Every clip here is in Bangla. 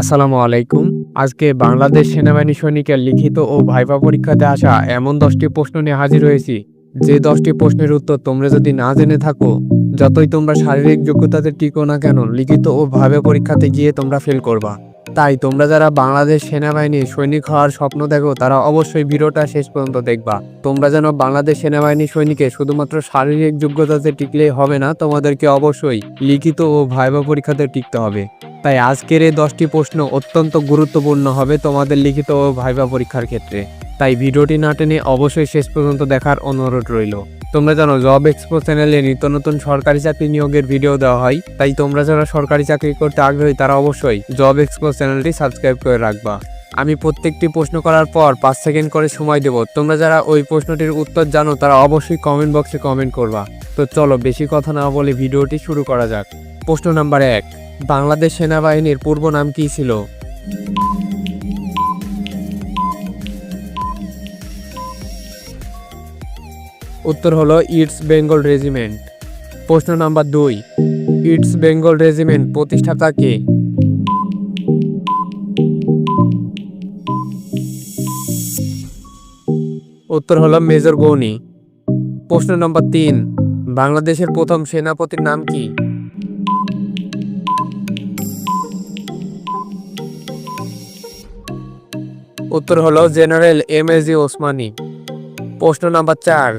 আসসালামু আলাইকুম। আজকে বাংলাদেশ সেনাবাহিনী সৈনিকের লিখিত ও ভাইভা পরীক্ষাতে আসা এমন দশটি প্রশ্ন নিয়ে হাজির হয়েছি। যে দশটি প্রশ্নের উত্তর তোমরা যদি না জেনে থাকো, যতই তোমরা শারীরিক যোগ্যতাতে টিকো না কেন, লিখিত ও ভাইভা পরীক্ষাতে গিয়ে তোমরা ফেল করবা। তাই তোমরা যারা বাংলাদেশ সেনাবাহিনী সৈনিক হওয়ার স্বপ্ন দেখো, তারা অবশ্যই ভিডিওটা শেষ পর্যন্ত দেখবা। তোমরা যেন বাংলাদেশ সেনাবাহিনী সৈনিকে শুধুমাত্র শারীরিক যোগ্যতাতে টিকলেই হবে না, তোমাদেরকে অবশ্যই লিখিত ও ভাইভা পরীক্ষাতে টিকতে হবে। তাই আজকের এই দশটি প্রশ্ন অত্যন্ত গুরুত্বপূর্ণ হবে তোমাদের লিখিত ও ভাইভা পরীক্ষার ক্ষেত্রে। তাই ভিডিওটি না টেনে অবশ্যই শেষ পর্যন্ত দেখার অনুরোধ রইল। তোমরা জানো জব এক্সপো চ্যানেলে নিত্য নতুন সরকারি চাকরি নিয়োগের ভিডিও দেওয়া হয়। তাই তোমরা যারা সরকারি চাকরি করতে আগ্রহী, তারা অবশ্যই জব এক্সপো চ্যানেলটি সাবস্ক্রাইব করে রাখবা। আমি প্রত্যেকটি প্রশ্ন করার পর পাঁচ সেকেন্ড করে সময় দেব। তোমরা যারা ওই প্রশ্নটির উত্তর জানো, তারা অবশ্যই কমেন্ট বক্সে কমেন্ট করবা। তো চলো, বেশি কথা না বলে ভিডিওটি শুরু করা যাক। প্রশ্ন নাম্বার এক। বাংলাদেশ সেনাবাহিনীর পূর্ব নাম কি ছিল? উত্তর হলো ইটস বেঙ্গল রেজিমেন্ট। প্রশ্ন নাম্বার দুই, ইটস বেঙ্গল রেজিমেন্ট প্রতিষ্ঠাতা কে? উত্তর হলো মেজর গৌনি। প্রশ্ন নম্বর তিন, বাংলাদেশের প্রথম সেনাপতির নাম কি? উত্তর হলো general M S G Osmani. প্রশ্ন নাম্বার চার,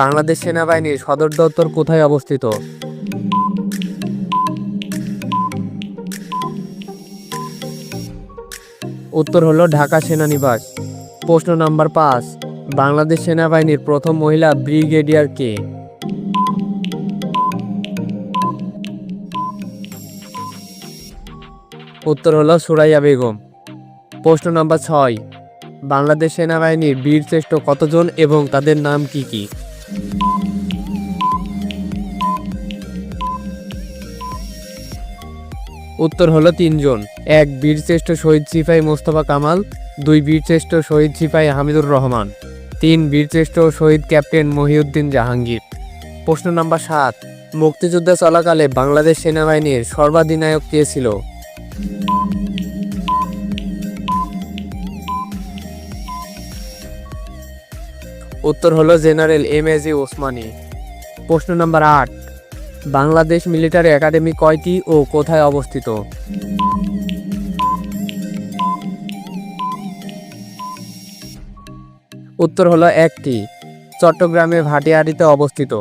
বাংলাদেশ সেনাবাহিনীর সদর দপ্তর কোথায় অবস্থিত? উত্তর হলো ঢাকা সেনানিবাস। প্রশ্ন নাম্বার পাঁচ, বাংলাদেশ সেনাবাহিনীর প্রথম মহিলা ব্রিগেডিয়ার কে? উত্তর হলো সুরাইয়া বেগম। প্রশ্ন নাম্বার ছয় বাংলাদেশ সেনাবাহিনীর বীর শ্রেষ্ঠ কতজন এবং তাদের নাম কি কি? উত্তর হলো তিনজন। এক বীরশ্রেষ্ঠ শহীদ সিপাহী মোস্তফা কামাল। দুই বীরশ্রেষ্ঠ শহীদ সিপাহী হামিদুর রহমান। তিন বীরশ্রেষ্ঠ শহীদ ক্যাপ্টেন মহিউদ্দিন জাহাঙ্গীর। প্রশ্ন নাম্বার সাত, মুক্তিযুদ্ধ চলাকালে বাংলাদেশ সেনাবাহিনীর সর্বাধিনায়ক কে ছিল? উত্তর হলো general M A G Osmani. প্রশ্ন নাম্বার আট, বাংলাদেশ মিলিটারি একাডেমি কয়টি ও কোথায় অবস্থিত? উত্তর হলো একটি, চট্টগ্রামে ভাটিয়ারিতে অবস্থিত।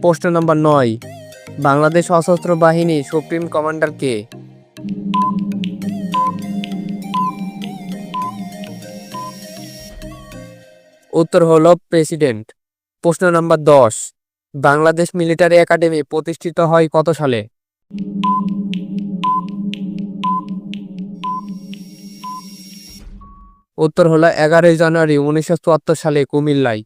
প্রশ্ন নম্বর নয়, বাংলাদেশ সশস্ত্র বাহিনী সুপ্রিম কমান্ডার কে? উত্তর হলো প্রেসিডেন্ট। প্রশ্ন নাম্বার দশ, বাংলাদেশ মিলিটারি একাডেমি প্রতিষ্ঠিত হয় কত সালে? উত্তর হলো এগারোই জানুয়ারি উনিশশো চুয়াত্তর সালে কুমিল্লায়।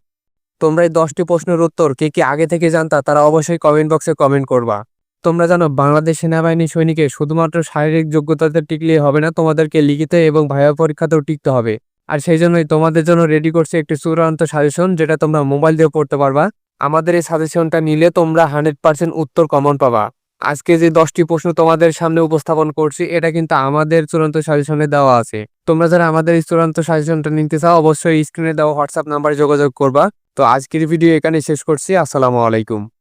তোমরা এই দশটি প্রশ্নের উত্তর কে কি আগে থেকে জানতা তারা অবশ্যই কমেন্ট বক্সে কমেন্ট করবা। তোমরা জানো বাংলাদেশ সেনাবাহিনী সৈনিকের শুধুমাত্র শারীরিক যোগ্যতাতে টিকলে হবে না, তোমাদেরকে লিখিত এবং ভাইবা পরীক্ষাতেও টিকতে হবে। আর সেই জন্যই তোমাদের জন্য রেডি করছে একটি চূড়ান্ত সাজেশন যেটা তোমরা মোবাইল দিয়ে পড়তে পারবা। আমাদের এই সাজেশনটা নিলে তোমরা হান্ড্রেড পার্সেন্ট উত্তর কমন পাবা। আজকে যে দশটি প্রশ্ন তোমাদের সামনে উপস্থাপন করছি, এটা কিন্তু আমাদের চূড়ান্ত সাজেশনে দেওয়া আছে। তোমরা যারা আমাদের এই চূড়ান্ত সাজেশনটা নিতে চাও, অবশ্যই স্ক্রিনে দেওয়া হোয়াটসঅ্যাপ নাম্বারে যোগাযোগ করবা। তো আজকের ভিডিও এখানে শেষ করছি। আসসালামু আলাইকুম।